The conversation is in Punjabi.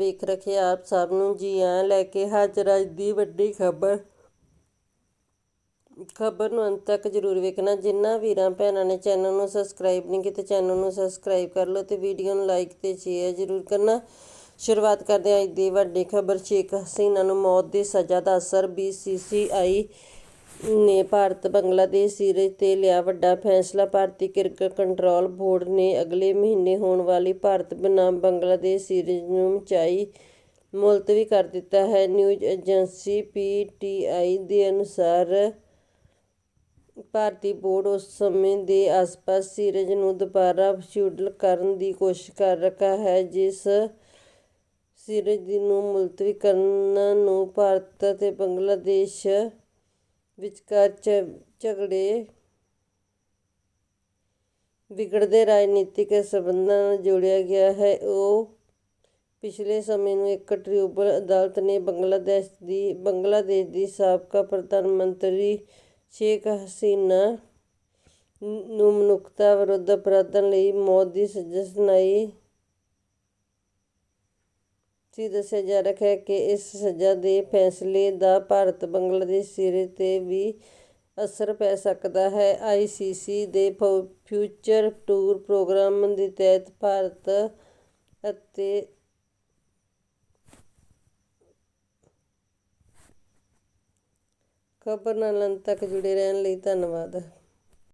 ਵੇਖ ਰੱਖੇ ਆਪ ਸਭ ਨੂੰ ਜੀ ਆਇਆਂ ਲੈ ਕੇ ਹਾਜ਼ਰ ਅੱਜ ਦੀ ਵੱਡੀ ਖਬਰ। ਖਬਰ ਨੂੰ ਅੰਤ ਤੱਕ ਜ਼ਰੂਰ ਵੇਖਣਾ। ਜਿਨ੍ਹਾਂ ਵੀਰਾਂ ਭੈਣਾਂ ਨੇ ਚੈਨਲ ਨੂੰ ਸਬਸਕ੍ਰਾਈਬ ਨਹੀਂ ਕੀਤਾ, ਚੈਨਲ ਨੂੰ ਸਬਸਕ੍ਰਾਈਬ ਕਰ ਲਓ ਤੇ ਵੀਡੀਓ ਨੂੰ ਲਾਈਕ ਤੇ ਸ਼ੇਅਰ ਜ਼ਰੂਰ ਕਰਨਾ। ਸ਼ੁਰੂਆਤ ਕਰਦੇ ਹਾਂ ਅੱਜ ਦੀ ਵੱਡੀ ਖਬਰ। ਸ਼ੇਖ ਹਸੀਨਾ ਨੂੰ ਮੌਤ ਦੀ ਸਜ਼ਾ ਦਾ ਅਸਰ ਬੀਸੀਸੀਆਈ ਨੇ ਭਾਰਤ, ਬੰਗਲਾਦੇਸ਼ ਸੀਰੀਜ਼ ਤੇ ਲਿਆ ਵੱਡਾ ਫੈਸਲਾ। ਭਾਰਤੀ ਕ੍ਰਿਕਟ ਕੰਟਰੋਲ ਬੋਰਡ ਨੇ ਅਗਲੇ ਮਹੀਨੇ ਹੋਣ ਵਾਲੀ ਭਾਰਤ ਬਨਾਮ ਬੰਗਲਾਦੇਸ਼ ਸੀਰੀਜ਼ ਨੂੰ ਮਚਾਈ ਮੁਲਤਵੀ ਕਰ ਦਿੱਤਾ ਹੈ। ਨਿਊਜ਼ ਏਜੰਸੀ ਪੀਟੀਆਈ ਦੇ ਅਨੁਸਾਰ ਭਾਰਤੀ ਬੋਰਡ ਉਸ ਸਮੇਂ ਦੇ ਆਸ-ਪਾਸ ਸੀਰੀਜ਼ ਨੂੰ ਦੁਬਾਰਾ ਸ਼ਡਿਊਲ ਕਰਨ ਦੀ ਕੋਸ਼ਿਸ਼ ਕਰ ਰਿਹਾ ਹੈ, ਜਿਸ ਸੀਰੀਜ਼ ਨੂੰ ਮੁਲਤਵੀ ਕਰਨ ਨੂੰ ਭਾਰਤ ਅਤੇ ਬੰਗਲਾਦੇਸ਼ ਵਿਚਕਾਰ ਝਗੜੇ ਵਿਗੜਦੇ ਰਾਜਨੀਤਿਕ ਸਬੰਧਾਂ ਨਾਲ ਜੋੜਿਆ ਗਿਆ ਹੈ। ਉਹ ਪਿਛਲੇ ਸਮੇਂ ਨੂੰ ਇੱਕ ਟ੍ਰਿਬਿਊਨਲ ਅਦਾਲਤ ਨੇ ਬੰਗਲਾਦੇਸ਼ ਦੀ ਬੰਗਲਾਦੇਸ਼ ਦੀ ਸਾਬਕਾ ਪ੍ਰਧਾਨ ਮੰਤਰੀ ਸ਼ੇਖ ਹਸੀਨਾ ਨੂੰ ਮਨੁੱਖਤਾ ਵਿਰੁੱਧ ਅਪਰਾਧਾਂ ਲਈ ਮੌਤ ਦੀ ਸਜ਼ਾ ਸੁਣਾਈ। ਸੀ ਦੱਸਿਆ ਜਾ ਰਿਹਾ ਹੈ ਕਿ ਇਸ ਸਜ਼ਾ ਦੇ ਫੈਸਲੇ ਦਾ ਭਾਰਤ ਬੰਗਲਾਦੇਸ਼ ਸਿਰੇ ਤੇ ਵੀ ਅਸਰ ਪੈ ਸਕਦਾ ਹੈ। ਆਈਸੀਸੀ ਦੇ ਫਿਊਚਰ ਟੂਰ ਪ੍ਰੋਗਰਾਮ ਦੇ ਤਹਿਤ ਭਾਰਤ ਅਤੇ ਖਬਰ ਨਾਲ ਅੰਤ ਤੱਕ ਜੁੜੇ ਰਹਿਣ ਲਈ ਧੰਨਵਾਦ।